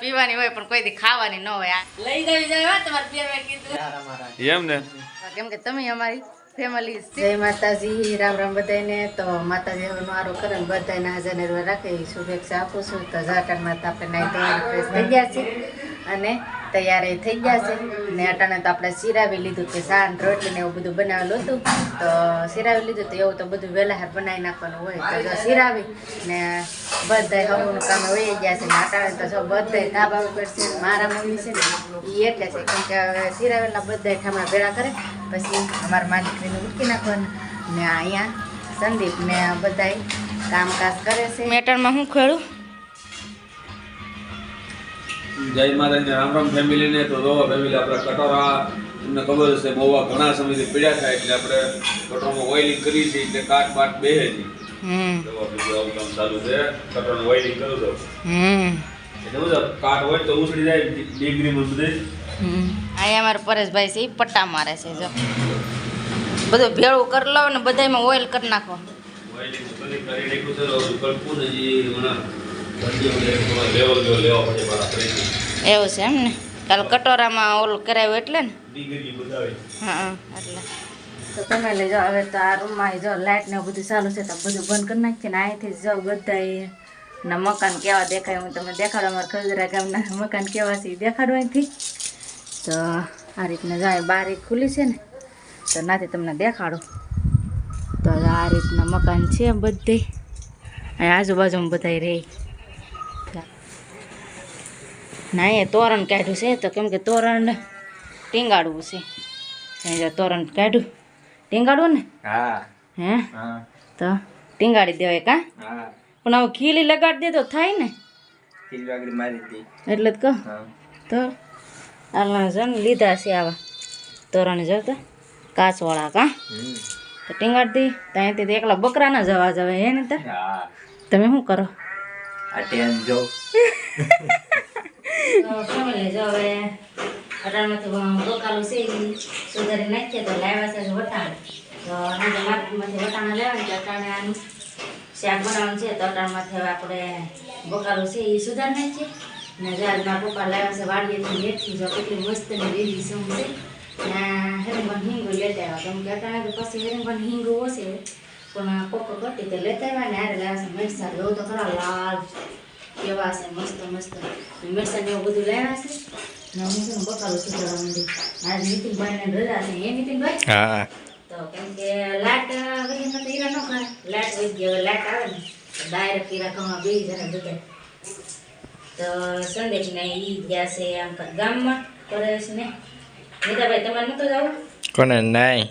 પીવાની હોય પણ કોઈ દી ખાવાની ન હોય લઈ જવી જાય તમારે બે કીધું. એમ ને? કેમ કે તમે અમારી ફેમિલી જય માતાજી રામ રામ બધાને તો માતાજી હવે મારો કરે ને બધાને હાજર નિર્ભર રાખે. શુભેચ્છા આપું છું. તો ઝાકર માતા આપણે નાઈ તૈયાર ફ્રેશ થઈ ગયા છે. અને તૈયારી થઈ ગયા છે. ને અટાણે તો આપણે સિરાવી લીધું કે સાન રોટલી ને એવું બધું બનાવેલું હતું. તો સિરાવી લીધું તો એવું તો બધું વહેલા બનાવી નાખવાનું હોય. તો સિરાવી ને બધા હમુનું કામ વહી ગયા છે. ને અટાણે તો જો બધા ધાબા ઉપર છે. મારા મમ્મી છે ને એ એટલે છે. કેમ કે સિરાવેલા બધા ઠામણા ભેળા કરે. પછી અમારા માલિકને ઉટકી નાખવાનું. ને અહીંયા સંદીપ ને બધા કામકાજ કરે છે. મેટરમાં હું ખેડું જય માતાજી રામ રામ ફેમિલી ને તો જો ફેમિલી આપણે કટોરા તમને ખબર હશે મોવા ઘણા સમયથી પીડ્યા થાય એટલે આપણે કટોરામાં ઓઇલિંગ કરી છે એટલે કાટ બાટ બેહે છે દવા બીજું આવું કામ ચાલુ છે કટોરાનું ઓઇલિંગ કરું છું હમ. એટલે શું કાટ હોય તો ઉછળી જાય ડિગ્રીમાં બધે. અહીંયા અમારા પરેશભાઈ છે એ પટ્ટા મારે છે જો. બધું ભેળું કરી લો ને બધામાં ઓઇલ કરી નાખો. ઓઇલિંગ કરી કરી નાખ્યું છે એવું છે એમ ને? કાલ કટોરામાં ઓલું કરાવ્યું એટલે ને? હા એટલે. તો તમે લઈ જાઓ. હવે તો આ રૂમમાં જો લાઇટ ને એવું બધું ચાલુ છે તો બધું બંધ કરી નાખીએ ને અહીંથી જ જાઓ બધા ના મકાન કેવા દેખાય હું તમને દેખાડો અમારા ખજરા ગામના મકાન કેવા છે દેખાડો અહીંથી. તો આ રીતના જાય બારી ખુલી છે ને તો નાથી તમને દેખાડો. તો આ રીતના મકાન છે બધે અહીં આજુબાજુમાં બધા રહે. ના એ તોરણ કાઢ્યું છે તો કેમ કે તોરણ ટીંગાડવું છે. તોરણ કાઢ્યું. ટીંગાડવું ને? હે. હા? તો ટીંગાડી દેવાય કા પણ હવે ખીલી લગાડી દે તો થાય ને? એટલે જ કહો. તો આલા છે ને લીધા છે આવા તોરણ જો તો કાચવાળા કા તો ટીંગાડી દઈ તો એકલા બકરા ના જવા જવાય હે ને તમે શું કરો? આ ટેન જો. ફેમિલી જો હવે અટાણમાંથી બકાલું છે સુધારી નાખીએ તો લાવ્યા છે વટાણ. તો આજે માર્કેટમાંથી વટાણા લેવાનું અટાણે શાક બનાવવાનું છે. તો અટાણમાંથી હવે આપણે બકાલું છે એ સુધારી નાખીએ. ને મારા પપ્પા લાવ્યા છે વાડીએથી લેતી જો કેટલી મસ્ત ને લીલી સમ છે. હેરિંગન હિંગો લેતા આવ્યા. કેમ કે અટાણે પછી હેરિંગન હિંગુ હશે પણ કોકો કરતી તો લેતા આવ્યા ને હારે લાવ્યા છે તો ખરા લાલ કેવા છે મસ્ત મસ્ત. મરચાં એવું બધું લાવ્યા છે ને હું છે ને બકાલું સુધારવા માંડી. આજ નીતિનભાઈ ને રજા છે. એ નીતિનભાઈ? હા તો કેમ કે લાટ વહી તો હીરા ન ખાય. લાટ વહી ગઈ હવે લાટ આવે ને ડાયરેક્ટ હીરા ખાવા બે જણા તો સંદેશ ને ઈ ગયા છે આમ ગામમાં. પરેશ ને. નીતાભાઈ તમારે નતું જવું? કોને? નહીં.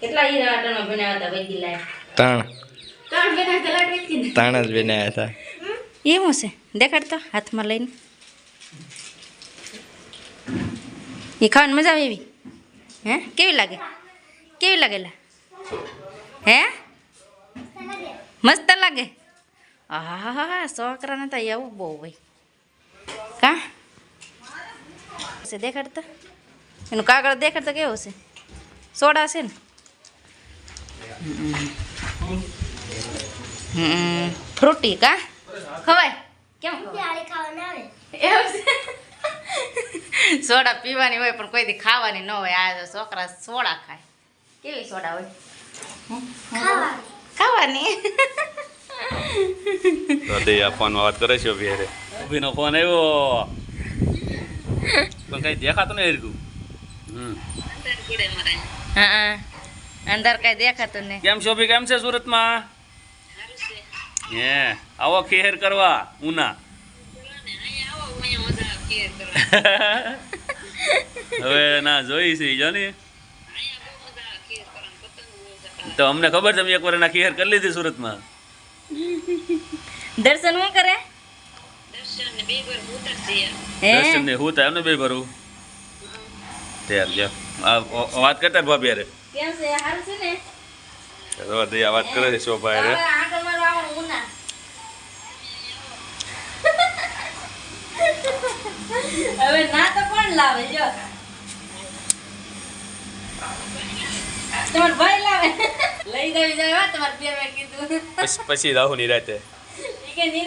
કેટલા હીરા આટામાં બનાવ્યા હતા વૈગી લાટ ત્રણ. ત્રણ બનાવ્યા હતા લાટ વૈગી ત્રણ જ બનાવ્યા હતા. એ છે? દેખાડતો હાથમાં લઈને. એ ખાવાની મજા આવે એવી? હે? કેવી લાગે? કેવી લાગેલા હે? મસ્ત લાગે? હા છોકરાને તો એવું બહુ ભાઈ કા? છે દેખાડતો એનું કાગળ દેખાડતો કેવો છે સોડા છે ને? ફ્રૂટી કા? ખવાય? કેમ આવે. એવું સોડા પીવાની હોય પણ કોઈ દી ખાવાની ન હોય. આ છોકરા સોડા ખાય. કેવી સોડા હોય? ખાવાની. હૃદય આપવાનો વાત કરે છે અભી હારે અભીનો ફોન આવ્યો. પણ કઈ દેખાતું નહીં હરકું હમ. હા અંદર કઈ દેખાતું નહીં. કેમ શોભી કેમ છે સુરતમાં? હે આવો ખેર કરવા ઉના. હવે ના જોઈ છે જો ને. તો અમને ખબર છે એક વાર એના ખેર કરી લીધી સુરતમાં. દર્શન શું કરે? દર્શન ને હું થાય એમને બે ભરું. ત્યાર જો આ આ વાત કરતા ભાભી અરે કેમ છે સારું છે ને. હૃદય વાત કરે છે શોભા યારે ઉના હવે ના તો કોણ લાવે જો તમાર ભાઈ લાવે લઈ જવી જાય તમારે બે મેં કીધું પછી રાહુ ની રાતે ઈ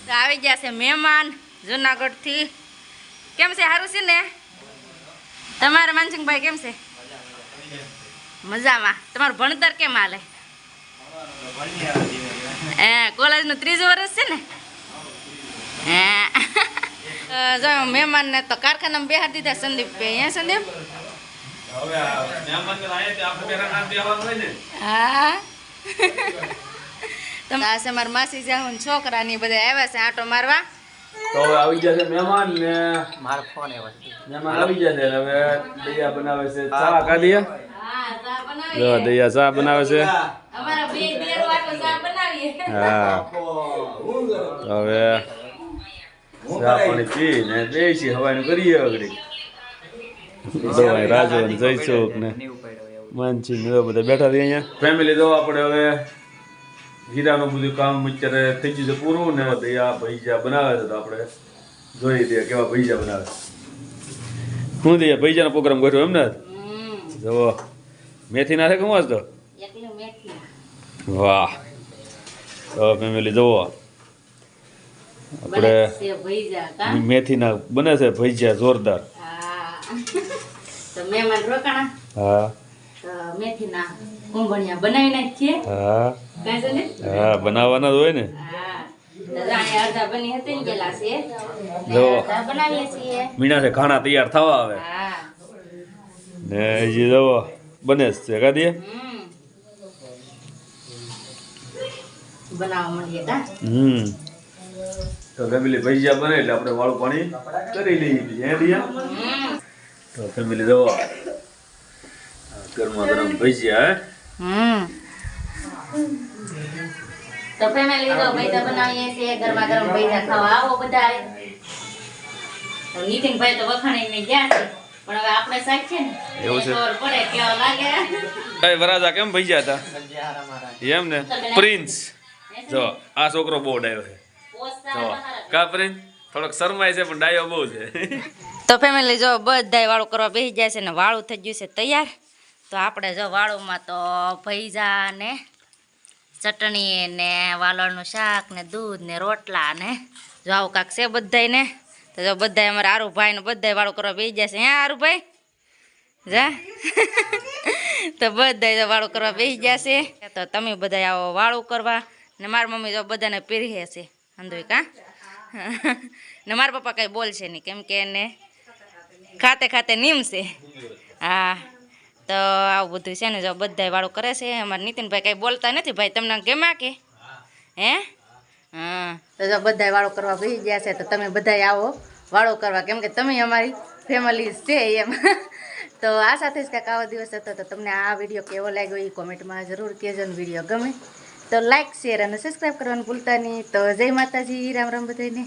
તો આવી ગયા છે મહેમાન જુનાગઢથી કેમ છે સારું છે ને તમારા માનસિંહભાઈ કેમ છે મજામાં તમારું ભણતર કેમ હાલે હે કોલેજનું ત્રીજું વર્ષ છે ને? હે. જો મહેમાનને તો કારખાનામાં બેહાડી દીધા સંદીપ. હે સંદીપ? હા. તમે આ છે મારા માસી જાહું ને છોકરાની બધા આવ્યા છે આટો મારવા. તો હવે આવી ગયા છે મહેમાન ને મારો ફોન એવો મહેમાન આવી ગયા હવે દૈયા બનાવે છે ચા કાઢીએ હા ચા બનાવીએ જો દૈયા ચા બનાવે છે. અમારા બે દેરો આટો ચા બનાવીએ. હા. હવે ચા પાણી પી ને બેસી હવાનું કરીએ અગડી દવાઈ રાજુ ને જયસુખ ને માનસિંહ ને બધા બેઠા છે અહીંયા. ફેમિલી તો આપણે હવે હીરાનું બધું કામ અત્યારે થઈ ગયું છે પૂરું ને દયા ભૈજા બનાવે છે તો આપણે જોઈ દઈએ કેવા ભૈજા બનાવે છે. શું દઈએ ભૈજાનો પ્રોગ્રામ કર્યો એમ ને? મેથી ના છે વાંચતો વાહ. તો ફેમિલી જુઓ આપણે મેથીના બને છે ભજીયા જોરદાર. હા. હા. મેથીના કુંભણિયા બનાવી નાખીએ હા. હા બનાવવાના જ હોય ને. હા. મીણા છે ખાણા તૈયાર થવા આવે. ને હજી જુઓ બને છે કાઢીએ હમ. તો ફેમિલી ભજીયા બને એટલે આપણે વાળું પાણી કરી લઈએ હે દિયા તો ફેમિલી દવા ગરમા ગરમ ભજીયા હે? હમ. તો ફેમિલી તો ભૈજા બનાવીએ છીએ ગરમા ગરમ ભૈજા ખાવા આવો બધા તો નીતિનભાઈ તો વખાણીને ગયા છે. પણ હવે આપણે છે ને એવું છે? ખબર પડે કેવા લાગે. એ વરાજા કેમ ભજીયા હતા એમ ને? પ્રિન્સ. જો આ છોકરો બહુ ડાયો છે. જો કા પ્રિન્સ? થોડોક શરમાય છે પણ ડાયો બહુ છે. તો ફેમિલી જો બધાય વાળું કરવા બેસી જાય છે ને વાળું થઈ ગયું છે તૈયાર. તો આપણે જો વાળુંમાં તો ભૈજા ને ચટણી ને વાલણનું શાક ને દૂધ ને રોટલા ને જો આવું કાંક છે બધાય ને તો જો બધાય અમારા આરુભાઈ ને બધાય વાળું કરવા બેસી છે. હે આરુભાઈ? જા. તો બધાય વાળો કરવા બેસી જશે તો તમે બધા આવો વાળું કરવા. ને મારી મમ્મી જો બધાને પીરીએ છે. અંદોય કા? ને મારા પપ્પા કઈ બોલશે નહીં. કેમ કે એને ખાતે ખાતે નીમશે હા. તો આવું બધું છે ને જો બધાય વાળું કરે છે. અમારા નીતિનભાઈ કઈ બોલતા નથી. ભાઈ, તમને ગમ્યા કે? હે? હા. તો જો બધાય વાળો કરવા બેસી ગયા છે, તો તમે બધાય આવો. વાળો કરવા, કેમ કે તમે અમારી ફેમિલી છે એમ. તો આ સાથે જ કાંક આવો દિવસ હતો, તો તમને આ વીડિયો કેવો લાગ્યો એ કોમેન્ટમાં જરૂર કહેજો ને વીડિયો ગમે. તો લાઇક શેર અને સબસ્ક્રાઈબ કરવાનું ભૂલતા નહીં. તો જય માતાજી, રામ રામ બધાને